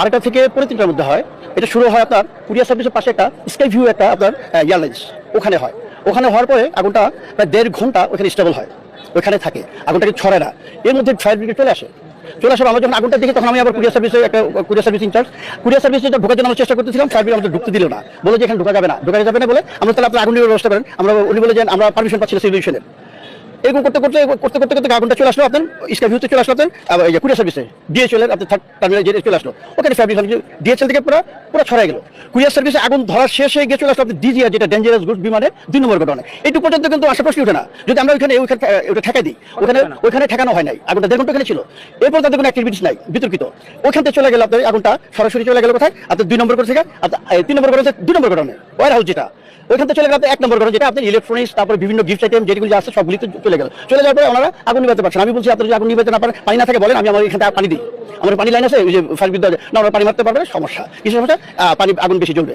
আরেকটা থেকে পরে তিনটার মধ্যে হয়। এটা শুরু হয় আপনার কুরিয়ার সার্ভিসের পাশে একটা স্কাই ভিউ একটা আপনার এয়ারলাইন্স ওখানে হয়। ওখানে হওয়ার পরে আগুনটা প্রায় দেড় ঘণ্টা ওখানে স্টেবল হয়। ওখানে থাকে। আগুনটাকে ছড়ে না। এর মধ্যে ফায়ার ব্রিগেড চলে আসে। চলে আসার আমরা যখন আগুনটা দেখি, তখন আমি আবার কুরিয়ার সার্ভিসে একটা, কুরিয়ার সার্ভিস ইনচার্জ কুরিয়ার সার্ভিসে ঢোকার জন্য আমরা চেষ্টা করতেছিলাম ফায়ার ব্রিগেড আমাদের ঢুকতে দিল না। বলে যে এখানে ঢোকা যাবে না। ঢোকা যাবে না বলে আমরা তাহলে আপনার আগুন নিয়ে ব্যবস্থা করেন। আমরা উনি বলে যে আমরা পারমিশন পাচ্ছি না সিভিলেশনের এরকম করতে করতে করতে করতে করতে আগুনটা চলে আসলো আপনার স্কাই ভিউতে চলে আসলো আপনার এই যে কুরিয়ার সার্ভিসে ডিএচএল এর আপনার থার্ড টার্মিনাল যে চলে আসলো। ওখানে ফ্যাব্রিক ডিএচএল থেকে পুরো পুরো ছড়াই গেল। কুরিয়ার সার্ভিসে আগুন ধরার শেষে গিয়ে চলে আসলো আপনার ডিজিআর যেটা ডেঞ্জারাস গুড বিমানের দুই নম্বর ঘটনা। এইটুকু পর্যন্ত কিন্তু আশা প্রশ্ন ওঠে না। যদি আমরা ওইখানে ওইখানে ওটা ঠেকাই দিই ওখানে ওইখানে ঠেকানো হয় নাই। আগুনটা দেড় ঘণ্টা ওখানে ছিল। এরপর তাদের কোনো অ্যাক্টিভিটিস নাই বিতর্কিত। ওখান থেকে চলে গেল আপনার আগুনটা সরাসরি চলে গেল কোথায়? আপনার দুই নম্বর করে থেকে আপনার, তিন নম্বর করে দুই নম্বর ঘটনা। ওয়ার হাউস যেটা। ওইখান থেকে চলে গেল এক নম্বর ঘটনা যেটা আপনি ইলেকট্রনিক্স তারপরে বিভিন্ন গিফট আইটেম যেগুলো আছে সবগুলি তো চলে গেল। চলে যাওয়ার পরে ওনারা আগুন নিভাতে পারছেন। আমি বলছি, আপনার যদি আগুন নিভাতে না পারেন, পানি না থাকে বলেন, আমি আমার এখানে পানি দিই। আমার পানি লাইন আছে, ওই যে ফার্স্ট বিদ্যুৎ না আমরা পানি মারতে পারবে, সমস্যা। কিছু সমস্যা? পানি, আগুন বেশি জ্বলবে।